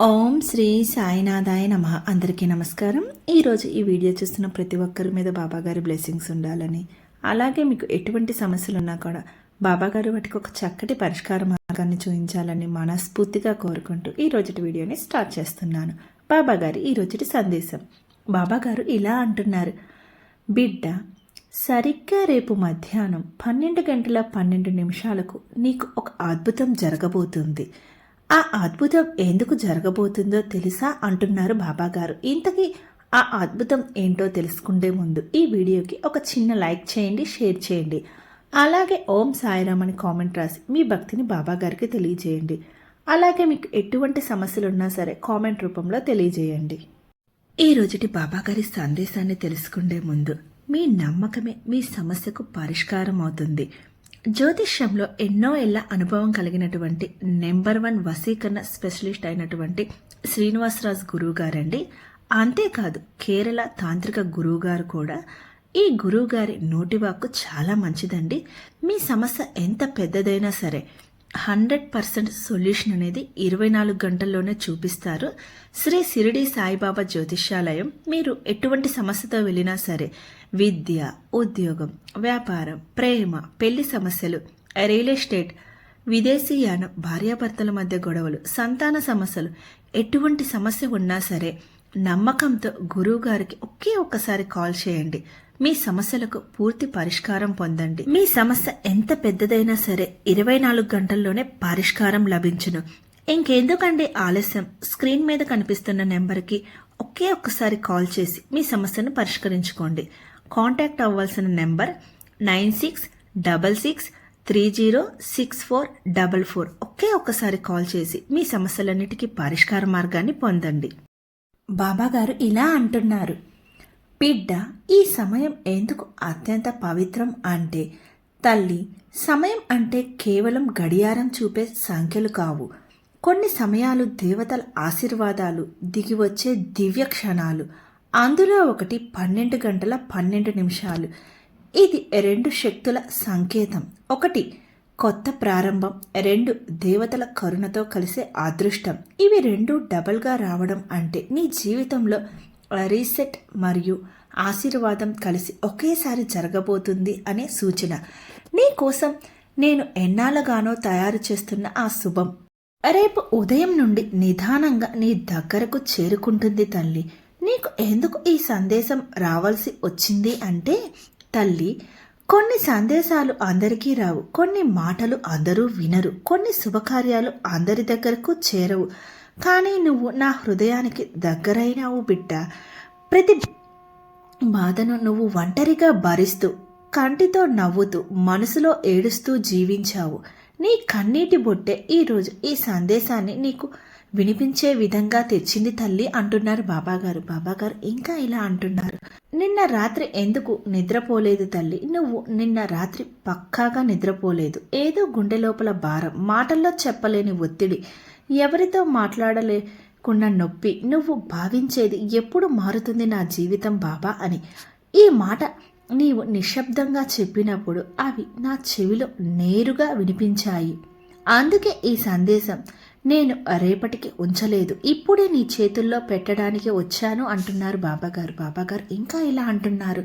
ఓం శ్రీ సాయినాథాయ నమ. అందరికీ నమస్కారం. ఈరోజు ఈ వీడియో చూస్తున్న ప్రతి ఒక్కరి మీద బాబాగారి బ్లెస్సింగ్స్ ఉండాలని. అలాగే మీకు ఎటువంటి సమస్యలు ఉన్నా కూడా బాబాగారు వాటికి ఒక చక్కటి పరిష్కార మార్గాన్ని చూపించాలని మనస్ఫూర్తిగా కోరుకుంటూ ఈ రోజుటి వీడియోని స్టార్ట్ చేస్తున్నాను. బాబాగారి ఈ రోజుటి సందేశం. బాబాగారు ఇలా అంటున్నారు. బిడ్డ సరిగ్గా రేపు మధ్యాహ్నం పన్నెండు గంటల పన్నెండు నిమిషాలకు నీకు ఒక అద్భుతం జరగబోతుంది. ఆ అద్భుతం ఎందుకు జరగబోతుందో తెలుసా అంటున్నారు బాబాగారు. ఇంతకీ ఆ అద్భుతం ఏంటో తెలుసుకుండే ముందు ఈ వీడియోకి ఒక చిన్న లైక్ చేయండి షేర్ చేయండి. అలాగే ఓం సాయిరామ్ అని కామెంట్ రాసి మీ భక్తిని బాబాగారికి తెలియజేయండి. అలాగే మీకు ఎటువంటి సమస్యలు ఉన్నా సరే కామెంట్ రూపంలో తెలియజేయండి. ఈ రోజుటి బాబాగారి సందేశాన్ని తెలుసుకుండే ముందు మీ నమ్మకమే మీ సమస్యకు పరిష్కారం అవుతుంది జ్యోతిష్యంలో ఎన్నో ఏళ్ళ అనుభవం కలిగినటువంటి నెంబర్ వన్ వసీకరణ స్పెషలిస్ట్ అయినటువంటి శ్రీనివాసరాజు గురువు గారండి అంతేకాదు కేరళ తాంత్రిక గురువు గారు కూడా ఈ గురువు గారి నోటివాక్కు చాలా మంచిదండి. మీ సమస్య ఎంత పెద్దదైనా సరే హండ్రెడ్ పర్సెంట్ సొల్యూషన్ అనేది ఇరవై నాలుగు గంటల్లోనే చూపిస్తారు. శ్రీ సిరిడి సాయిబాబా జ్యోతిష్యాలయం మీరు ఎటువంటి సమస్యతో వెళ్ళినా సరే విద్య ఉద్యోగం వ్యాపారం ప్రేమ పెళ్ళి సమస్యలు రియల్ ఎస్టేట్ విదేశీయానం భార్యాభర్తల మధ్య గొడవలు సంతాన సమస్యలు ఎటువంటి సమస్య ఉన్నా సరే నమ్మకంతో గురువు గారికి ఒకే ఒక్కసారి కాల్ చేయండి. మీ సమస్యలకు పూర్తి పరిష్కారం పొందండి. మీ సమస్య ఎంత పెద్దదైనా సరే ఇరవై నాలుగు గంటల్లోనే పరిష్కారం లభించును. ఇంకెందుకండి ఆలస్యం? స్క్రీన్ మీద కనిపిస్తున్న నెంబర్కి ఒకే ఒక్కసారి కాల్ చేసి మీ సమస్యను పరిష్కరించుకోండి. కాంటాక్ట్ అవ్వాల్సిన number nine six double six three zero six four double four. ఒకే ఒక్కసారి కాల్ చేసి మీ సమస్యలన్నిటికీ పరిష్కార మార్గాన్ని పొందండి. బాబాగారు ఇలా అంటున్నారు. బిడ్డ ఈ సమయం ఎందుకు అత్యంత పవిత్రం అంటే? తల్లి సమయం అంటే కేవలం గడియారం చూపే సంఖ్యలు కావు. కొన్ని సమయాలు దేవతల ఆశీర్వాదాలు దిగివచ్చే దివ్య క్షణాలు. అందులో ఒకటి పన్నెండు గంటల పన్నెండు నిమిషాలు. ఇది రెండు శక్తుల సంకేతం. ఒకటి కొత్త ప్రారంభం. రెండు దేవతల కరుణతో కలిసే అదృష్టం. ఇవి రెండు డబల్గా రావడం అంటే నీ జీవితంలో రీసెట్ మరియు ఆశీర్వాదం కలిసి ఒకేసారి జరగబోతుంది అనే సూచన. నీ కోసం నేను ఎన్నాళ్ళగానో తయారు చేస్తున్న ఆ శుభం. రేపు ఉదయం నుండి నిదానంగా నీ దగ్గరకు చేరుకుంటుంది తల్లి. నీకు ఎందుకు ఈ సందేశం రావాల్సి వచ్చింది అంటే తల్లి కొన్ని సందేశాలు అందరికీ రావు. కొన్ని మాటలు అందరూ వినరు. కొన్ని శుభకార్యాలు అందరి దగ్గరకు చేరవు. కానీ నువ్వు నా హృదయానికి దగ్గరైనావు బిడ్డ. ప్రతి బాధను నువ్వు ఒంటరిగా భరిస్తూ కంటితో నవ్వుతూ మనసులో ఏడుస్తూ జీవించావు. నీ కన్నీటి బొట్టే ఈరోజు ఈ సందేశాన్ని నీకు వినిపించే విధంగా తెచ్చింది తల్లి అంటున్నారు బాబాగారు. బాబాగారు ఇంకా ఇలా అంటున్నారు. నిన్న రాత్రి ఎందుకు నిద్రపోలేదు తల్లి? నువ్వు నిన్న రాత్రి పక్కాగా నిద్రపోలేదు. ఏదో గుండె లోపల భారం మాటల్లో చెప్పలేని ఒత్తిడి ఎవరితో మాట్లాడలేకున్న నొప్పి. నువ్వు భావించేది ఎప్పుడు మారుతుంది నా జీవితం బాబా అని. ఈ మాట నీవు నిశ్శబ్దంగా చెప్పినప్పుడు అవి నా చెవిలో నేరుగా వినిపించాయి. అందుకే ఈ సందేశం నేను రేపటికి ఉంచలేదు. ఇప్పుడే నీ చేతుల్లో పెట్టడానికి వచ్చాను అంటున్నారు బాబాగారు. బాబాగారు ఇంకా ఇలా అంటున్నారు.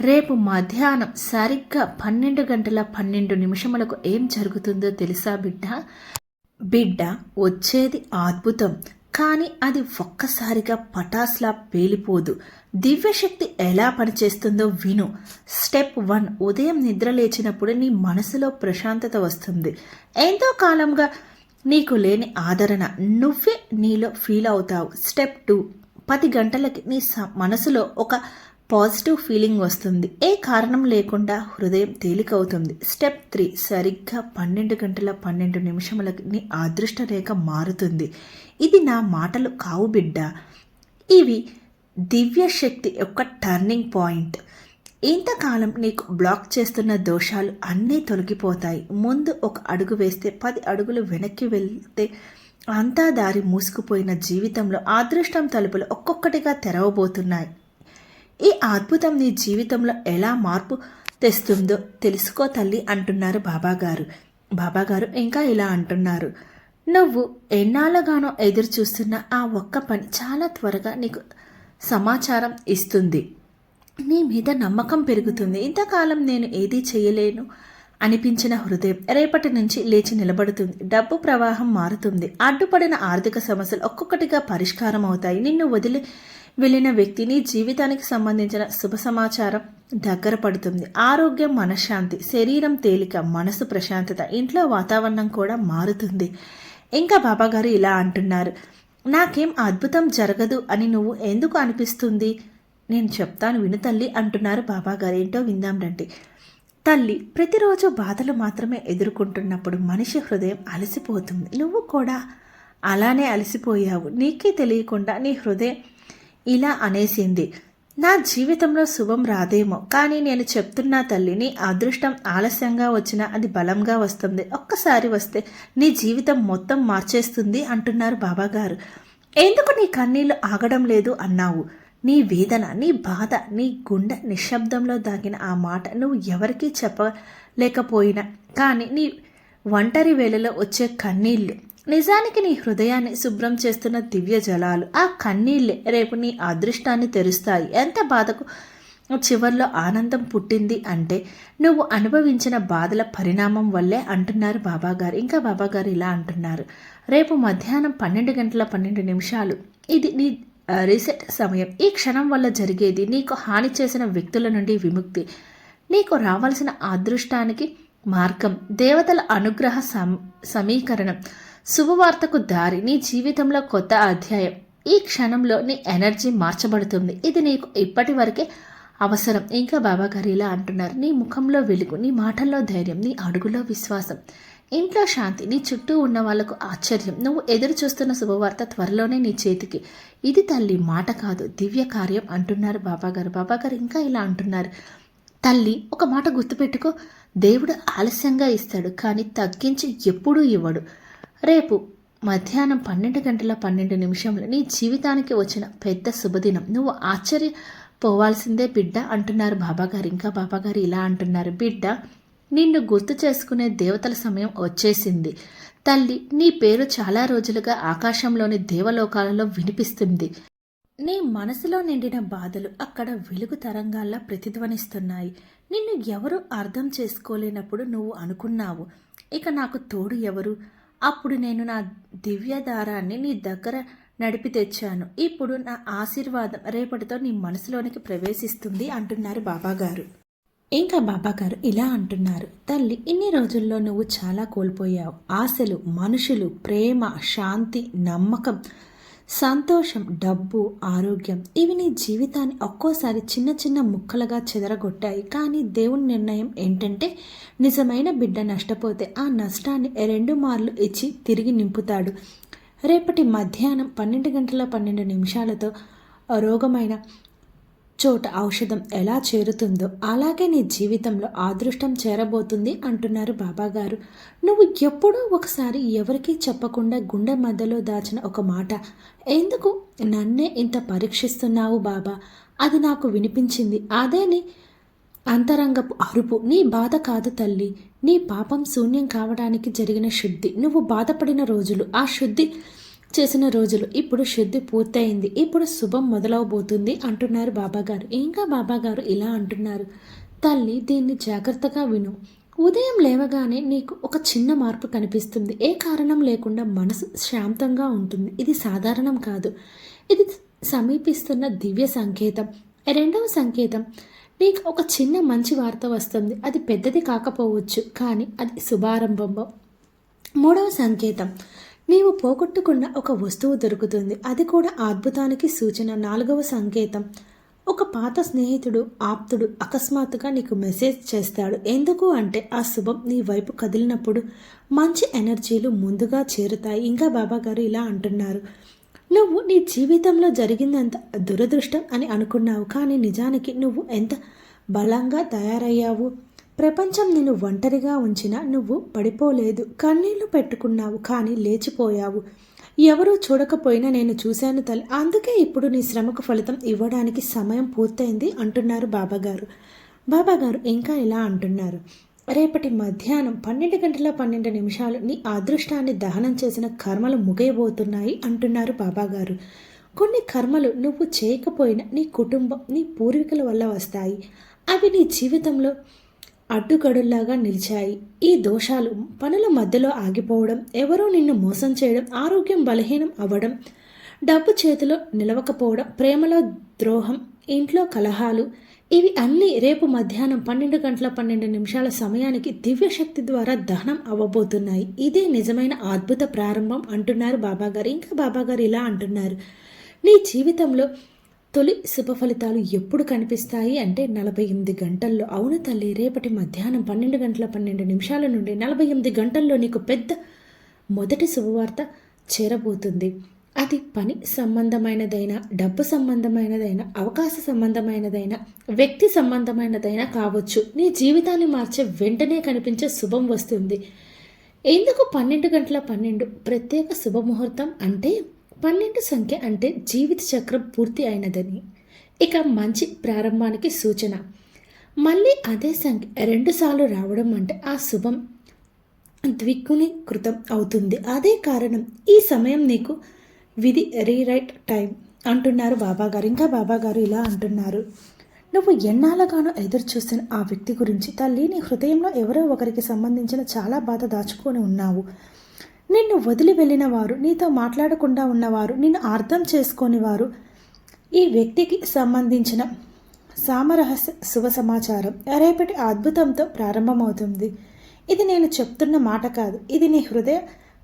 రేపు మధ్యాహ్నం సరిగ్గా పన్నెండు గంటల పన్నెండు నిమిషములకు ఏం జరుగుతుందో తెలుసా బిడ్డ? బిడ్డ వచ్చేది అద్భుతం. కానీ అది ఒక్కసారిగా పటాస్లా పేలిపోదు. దివ్యశక్తి ఎలా పనిచేస్తుందో విను. స్టెప్ వన్ ఉదయం నిద్ర లేచినప్పుడు నీ మనసులో ప్రశాంతత వస్తుంది. ఎంతో కాలంగా నీకు లేని ఆదరణ. నువ్వే నీలో ఫీల్ అవుతావు. స్టెప్ టూ పది గంటలకి నీ స- మనసులో ఒక పాజిటివ్ ఫీలింగ్ వస్తుంది. ఏ కారణం లేకుండా హృదయం తేలికవుతుంది. స్టెప్ త్రీ సరిగ్గా పన్నెండు గంటల పన్నెండు నిమిషములకి నీ అదృష్ట రేఖ మారుతుంది. ఇది నా మాటలు కావు బిడ్డ. ఇవి దివ్య శక్తి యొక్క టర్నింగ్ పాయింట్. ఇంతకాలం నీకు బ్లాక్ చేస్తున్న దోషాలు అన్నీ తొలగిపోతాయి. ముందు ఒక అడుగు వేస్తే పది అడుగులు వెనక్కి వెళ్తే అంతా దారి మూసుకుపోయిన జీవితంలో అదృష్టం తలుపులు ఒక్కొక్కటిగా తెరవబోతున్నాయి. ఈ అద్భుతం నీ జీవితంలో ఎలా మార్పు తెస్తుందో తెలుసుకో తల్లి అంటున్నారు బాబాగారు. బాబాగారు ఇంకా ఇలా అంటున్నారు. నువ్వు ఎన్నాళ్ళగానో ఎదురు చూస్తున్న ఆ ఒక్క పని చాలా త్వరగా నీకు సమాచారం ఇస్తుంది. నీ మీద నమ్మకం పెరుగుతుంది. ఇంతకాలం నేను ఏదీ చేయలేను అనిపించిన హృదయం రేపటి నుంచి లేచి నిలబడుతుంది. డబ్బు ప్రవాహం మారుతుంది. అడ్డుపడిన ఆర్థిక సమస్యలు ఒక్కొక్కటిగా పరిష్కారం అవుతాయి నిన్ను వదిలి వెళ్ళిన వ్యక్తిని జీవితానికి సంబంధించిన శుభ సమాచారం దగ్గర పడుతుంది. ఆరోగ్యం మనశ్శాంతి శరీరం తేలిక మనసు ప్రశాంతత ఇంట్లో వాతావరణం కూడా మారుతుంది. ఇంకా బాబాగారు ఇలా అంటున్నారు. నాకేం అద్భుతం జరగదు అని నువ్వు ఎందుకు అనిపిస్తుంది? నేను చెప్తాను విను తల్లి అంటున్నారు బాబాగారు. ఏంటో విందాం రండి. తల్లి ప్రతిరోజు బాధలు మాత్రమే ఎదుర్కొంటున్నప్పుడు మనిషి హృదయం అలసిపోతుంది. నువ్వు కూడా అలానే అలసిపోయావు. నీకే తెలియకుండా నీ హృదయం ఇలా అనేసింది. నా జీవితంలో శుభం రాదేమో కానీ నేను చెప్తున్నా తల్లిని అదృష్టం ఆలస్యంగా వచ్చినా అది బలంగా వస్తుంది. ఒక్కసారి వస్తే నీ జీవితం మొత్తం మార్చేస్తుంది అంటున్నారు బాబాగారు. ఎందుకు నీ కన్నీళ్ళు ఆగడం లేదు అన్నావు? నీ వేదన నీ బాధ నీ గుండె నిశ్శబ్దంలో దాగిన ఆ మాట నువ్వు ఎవరికీ చెప్పలేకపోయినా కానీ నీ ఒంటరి వేళలో వచ్చే కన్నీళ్ళు నిజానికి నీ హృదయాన్ని శుభ్రం చేస్తున్న దివ్య జలాలు ఆ కన్నీళ్ళే రేపు నీ అదృష్టాన్ని తెరుస్తాయి. ఎంత బాధకు చివర్లో ఆనందం పుట్టింది అంటే నువ్వు అనుభవించిన బాధల పరిణామం వల్లే అంటున్నారు బాబాగారు. ఇంకా బాబాగారు ఇలా అంటున్నారు. రేపు మధ్యాహ్నం పన్నెండు గంటల పన్నెండు నిమిషాలు. ఇది నీ రీసెట్ సమయం. ఈ క్షణం వల్ల జరిగేది నీకు హాని చేసిన వ్యక్తుల నుండి విముక్తి. నీకు రావాల్సిన అదృష్టానికి మార్గం. దేవతల అనుగ్రహ సం సమీకరణం. శుభవార్తకు దారి నీ జీవితంలో కొత్త అధ్యాయం. ఈ క్షణంలో నీ ఎనర్జీ మార్చబడుతుంది. ఇది నీకు ఇప్పటి వరకే అవసరం. ఇంకా బాబాగారు ఇలా అంటున్నారు. నీ ముఖంలో వెలుగు నీ మాటల్లో ధైర్యం నీ అడుగులో విశ్వాసం. ఇంట్లో శాంతి నీ చుట్టూ ఉన్న వాళ్ళకు ఆశ్చర్యం. నువ్వు ఎదురు చూస్తున్న శుభవార్త త్వరలోనే నీ చేతికి. ఇది తల్లి మాట కాదు దివ్య కార్యం అంటున్నారు బాబాగారు బాబాగారు ఇంకా ఇలా అంటున్నారు. తల్లి ఒక మాట గుర్తుపెట్టుకో. దేవుడు ఆలస్యంగా ఇస్తాడు కానీ తగ్గించి ఎప్పుడూ ఇవ్వడు. రేపు మధ్యాహ్నం పన్నెండు గంటల పన్నెండు నిమిషంలో నీ జీవితానికి వచ్చిన పెద్ద శుభదినం. నువ్వు ఆశ్చర్యపోవాల్సిందే బిడ్డ అంటున్నారు బాబాగారు. ఇంకా బాబాగారు ఇలా అంటున్నారు. బిడ్డ నిన్ను గుర్తు చేసుకునే దేవతల సమయం వచ్చేసింది. తల్లి నీ పేరు చాలా రోజులుగా ఆకాశంలోని దేవలోకాలలో వినిపిస్తుంది. నీ మనసులో నిండిన బాధలు అక్కడ వెలుగు తరంగాల్లా ప్రతిధ్వనిస్తున్నాయి. నిన్ను ఎవరు అర్థం చేసుకోలేనప్పుడు నువ్వు అనుకున్నావు ఇక నాకు తోడు ఎవరు? అప్పుడు నేను నా దివ్య దారాన్ని నీ దగ్గర నడిపి తెచ్చాను. ఇప్పుడు నా ఆశీర్వాదం రేపటితో నీ మనసులోనికి ప్రవేశిస్తుంది అంటున్నారు బాబాగారు. ఇంకా బాబాగారు ఇలా అంటున్నారు. తల్లి ఇన్ని రోజుల్లో నువ్వు చాలా కోల్పోయావు. ఆశలు మనుషులు ప్రేమ శాంతి నమ్మకం సంతోషం డబ్బు ఆరోగ్యం ఇవి నీ జీవితాన్ని ఒక్కోసారి చిన్న చిన్న ముక్కలుగా చెదరగొట్టాయి. కానీ దేవుని నిర్ణయం ఏంటంటే నిజమైన బిడ్డ నష్టపోతే ఆ నష్టాన్ని రెండు మార్లు ఇచ్చి తిరిగి నింపుతాడు. రేపటి మధ్యాహ్నం పన్నెండు గంటల పన్నెండు నిమిషాలతో రోగమైన చోట ఔషధం ఎలా చేరుతుందో అలాగే నీ జీవితంలో అదృష్టం చేరబోతుంది అంటున్నారు బాబాగారు. నువ్వు ఎప్పుడూ ఒకసారి ఎవరికీ చెప్పకుండా గుండె మధ్యలో దాచిన ఒక మాట ఎందుకు నన్నే ఇంత పరీక్షిస్తున్నావు బాబా? అది నాకు వినిపించింది. అదే నీ అంతరంగపు అరుపు. నీ బాధ కాదు తల్లి. నీ పాపం శూన్యం కావడానికి జరిగిన శుద్ధి. నువ్వు బాధపడిన రోజులు. ఆ శుద్ధి చేసిన రోజులు. ఇప్పుడు శుద్ధి పూర్తయింది. ఇప్పుడు శుభం మొదలవబోతుంది అంటున్నారు బాబాగారు. ఇంకా బాబాగారు ఇలా అంటున్నారు? తల్లి దీన్ని జాగ్రత్తగా విను. ఉదయం లేవగానే నీకు ఒక చిన్న మార్పు కనిపిస్తుంది. ఏ కారణం లేకుండా మనసు శాంతంగా ఉంటుంది. ఇది సాధారణం కాదు. ఇది సమీపిస్తున్న దివ్య సంకేతం. రెండవ సంకేతం నీకు ఒక చిన్న మంచి వార్త వస్తుంది. అది పెద్దది కాకపోవచ్చు కానీ అది శుభారంభం. మూడవ సంకేతం నీవు పోగొట్టుకున్న ఒక వస్తువు దొరుకుతుంది. అది కూడా అద్భుతానికి సూచన. నాలుగవ సంకేతం. ఒక పాత స్నేహితుడు ఆప్తుడు అకస్మాత్తుగా నీకు మెసేజ్ చేస్తాడు. ఎందుకు అంటే ఆ శుభం నీ వైపు కదిలినప్పుడు మంచి ఎనర్జీలు ముందుగా చేరుతాయి. ఇంకా బాబా గారు ఇలా అంటున్నారు. నువ్వు నీ జీవితంలో జరిగిందంత దురదృష్టం అని అనుకున్నావు. కానీ నిజానికి నువ్వు ఎంత బలంగా తయారయ్యావు? ప్రపంచం నిన్ను ఒంటరిగా ఉంచినా నువ్వు పడిపోలేదు. కన్నీళ్ళు పెట్టుకున్నావు కానీ లేచిపోయావు. ఎవరూ చూడకపోయినా నేను చూశాను తల్లి. అందుకే ఇప్పుడు నీ శ్రమకు ఫలితం ఇవ్వడానికి సమయం పూర్తయింది అంటున్నారు బాబాగారు. బాబాగారు ఇంకా ఇలా అంటున్నారు. రేపటి మధ్యాహ్నం పన్నెండు గంటల పన్నెండు నిమిషాలు నీ అదృష్టాన్ని దహనం చేసిన కర్మలు ముగియబోతున్నాయి అంటున్నారు బాబాగారు. కొన్ని కర్మలు నువ్వు చేయకపోయినా నీ కుటుంబం నీ పూర్వీకుల వల్ల వస్తాయి. అవి నీ జీవితంలో అడ్డుకడుల్లాగా నిలిచాయి. ఈ దోషాలు పనుల మధ్యలో ఆగిపోవడం ఎవరో నిన్ను మోసం చేయడం ఆరోగ్యం బలహీనం అవ్వడం డబ్బు చేతిలో నిలవకపోవడం ప్రేమలో ద్రోహం ఇంట్లో కలహాలు ఇవి అన్నీ రేపు మధ్యాహ్నం పన్నెండు గంటల పన్నెండు నిమిషాల సమయానికి దివ్యశక్తి ద్వారా దహనం అవ్వబోతున్నాయి. ఇదే నిజమైన అద్భుత ప్రారంభం అంటున్నారు బాబాగారు. ఇంకా బాబాగారు ఇలా అంటున్నారు. నీ జీవితంలో తొలి శుభ ఫలితాలు ఎప్పుడు కనిపిస్తాయి అంటే నలభై ఎనిమిది గంటల్లో? అవును తల్లి రేపటి మధ్యాహ్నం పన్నెండు గంటల పన్నెండు నిమిషాల నుండి నలభై ఎనిమిది గంటల్లో నీకు పెద్ద మొదటి శుభవార్త చేరబోతుంది. అది పని సంబంధమైనదైనా డబ్బు సంబంధమైనదైనా అవకాశ సంబంధమైనదైనా వ్యక్తి సంబంధమైనదైనా కావచ్చు. నీ జీవితాన్ని మార్చే వెంటనే కనిపించే శుభం వస్తుంది. ఎందుకు పన్నెండు గంటల పన్నెండు? ప్రత్యేక శుభముహూర్తం అంటే పన్నెండు సంఖ్య అంటే జీవిత చక్రం పూర్తి అయినదని. ఇక మంచి ప్రారంభానికి సూచన. మళ్ళీ అదే సంఖ్య రెండుసార్లు రావడం అంటే ఆ శుభం ద్విగుణీకృతం అవుతుంది. అదే కారణం ఈ సమయం నీకు విధి రీరైట్ టైం అంటున్నారు బాబాగారు. ఇంకా బాబాగారు ఇలా అంటున్నారు. నువ్వు ఎన్నాళ్ళగానో ఎదురు చూస్తున్న ఆ వ్యక్తి గురించి తల్లి నీ హృదయంలో ఎవరో ఒకరికి సంబంధించిన చాలా బాధ దాచుకొని ఉన్నావు. నిన్ను వదిలి వెళ్ళిన వారు నీతో మాట్లాడకుండా ఉన్నవారు నిన్ను అర్థం చేసుకొని వారు ఈ వ్యక్తికి సంబంధించిన సామరహస్య శుభ సమాచారం రేపటి అద్భుతంతో ప్రారంభమవుతుంది. ఇది నేను చెప్తున్న మాట కాదు. ఇది నీ హృదయ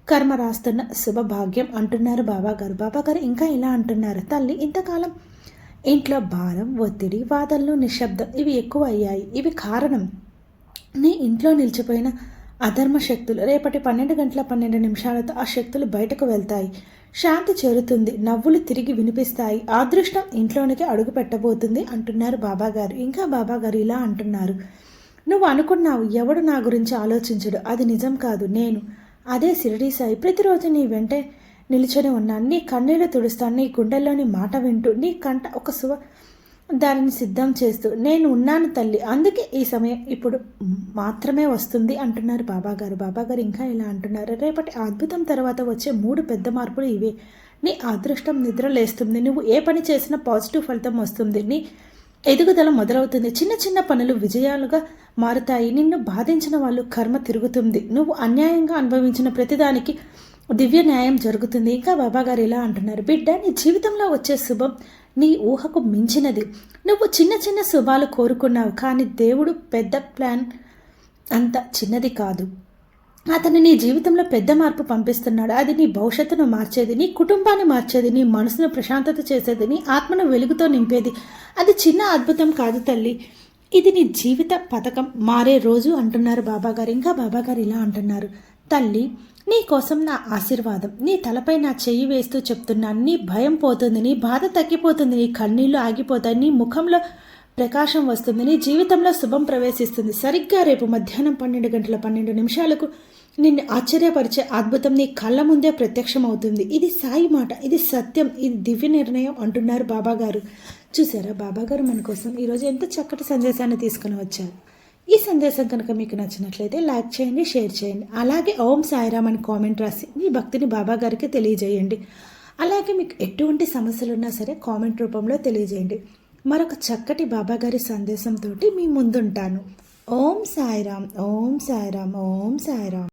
కర్మ రాస్తున్న శుభభాగ్యం అంటున్నారు బాబాగారు బాబాగారు ఇంకా ఇలా అంటున్నారు. తల్లి ఇంతకాలం ఇంట్లో భారం ఒత్తిడి వాదనలు నిశ్శబ్దం ఇవి ఎక్కువ అయ్యాయి ఇవి కారణం. నీ ఇంట్లో నిలిచిపోయిన అధర్మ శక్తులు. రేపటి పన్నెండు గంటల పన్నెండు నిమిషాలతో ఆ శక్తులు బయటకు వెళ్తాయి. శాంతి చేరుతుంది. నవ్వులు తిరిగి వినిపిస్తాయి. అదృష్టం ఇంట్లోనికి అడుగు పెట్టబోతుంది అంటున్నారు బాబాగారు. ఇంకా బాబాగారు ఇలా అంటున్నారు. నువ్వు అనుకున్నావు. ఎవడు నా గురించి ఆలోచించడు. అది నిజం కాదు. నేను అదే సిరిడి సాయి. ప్రతిరోజు నీ వెంటే నిలుచొని ఉన్నాను. నీ కన్నీళ్ళు తుడుస్తాను. నీ గుండెల్లోని మాట వింటూ నీ కంట ఒక సువ దానిని సిద్ధం చేస్తూ నేను ఉన్నాను తల్లి అందుకే ఈ సమయం ఇప్పుడు మాత్రమే వస్తుంది అంటున్నారు బాబాగారు. బాబాగారు ఇంకా ఇలా అంటున్నారు రేపటి అద్భుతం తర్వాత వచ్చే మూడు పెద్ద మార్పులు ఇవే. నీ అదృష్టం నిద్ర లేస్తుంది నువ్వు ఏ పని చేసినా పాజిటివ్ ఫలితం వస్తుంది. నీ ఎదుగుదల మొదలవుతుంది. చిన్న చిన్న పనులు విజయాలుగా మారుతాయి. నిన్ను బాధించిన వాళ్ళు కర్మ తిరుగుతుంది. నువ్వు అన్యాయంగా అనుభవించిన ప్రతిదానికి దివ్య న్యాయం జరుగుతుంది. ఇంకా బాబాగారు ఇలా అంటున్నారు బిడ్డ నీ జీవితంలో వచ్చే శుభం నీ ఊహకు మించినది. నువ్వు చిన్న చిన్న శుభాలు కోరుకున్నావు కానీ దేవుడు పెద్ద ప్లాన్ అంత చిన్నది కాదు. అతను నీ జీవితంలో పెద్ద మార్పు పంపిస్తున్నాడు. అది నీ భవిష్యత్తును మార్చేది నీ కుటుంబాన్ని మార్చేది నీ మనసును ప్రశాంతత చేసేది నీ ఆత్మను వెలుగుతో నింపేది. అది చిన్న అద్భుతం కాదు తల్లి. ఇది నీ జీవిత పథకం. మారే రోజు అంటున్నారు బాబాగారు. ఇంకా బాబాగారు ఇలా అంటున్నారు. తల్లి నీ కోసం నా ఆశీర్వాదం నీ తలపై నా చెయ్యి వేస్తూ చెప్తున్నాను నీ భయం పోతుంది నీ బాధ తగ్గిపోతుంది నీ కన్నీళ్ళు ఆగిపోతాయి నీ ముఖంలో ప్రకాశం వస్తుంది నీ జీవితంలో శుభం ప్రవేశిస్తుంది. సరిగ్గా రేపు మధ్యాహ్నం పన్నెండు గంటల పన్నెండు నిమిషాలకు నిన్ను ఆశ్చర్యపరిచే అద్భుతం నీ కళ్ళ ముందే ప్రత్యక్షమవుతుంది. ఇది సాయి మాట ఇది సత్యం ఇది దివ్య నిర్ణయం అంటున్నారు బాబాగారు. చూసారా బాబాగారు మన కోసం ఈరోజు ఎంత చక్కటి సందేశాన్ని తీసుకుని వచ్చారు. ఈ సందేశం కనుక మీకు నచ్చినట్లయితే లైక్ చేయండి షేర్ చేయండి. అలాగే ఓం సాయిరామ్ అని కామెంట్ రాసి మీ భక్తిని బాబా గారికి తెలియజేయండి. అలాగే మీకు ఎటువంటి సమస్యలు ఉన్నా సరే కామెంట్ రూపంలో తెలియజేయండి. మరొక చక్కటి బాబాగారి సందేశంతో మీ ముందుంటాను. ఓం సాయిరామ్ ఓం సాయిరామ్ ఓం సాయిరామ్.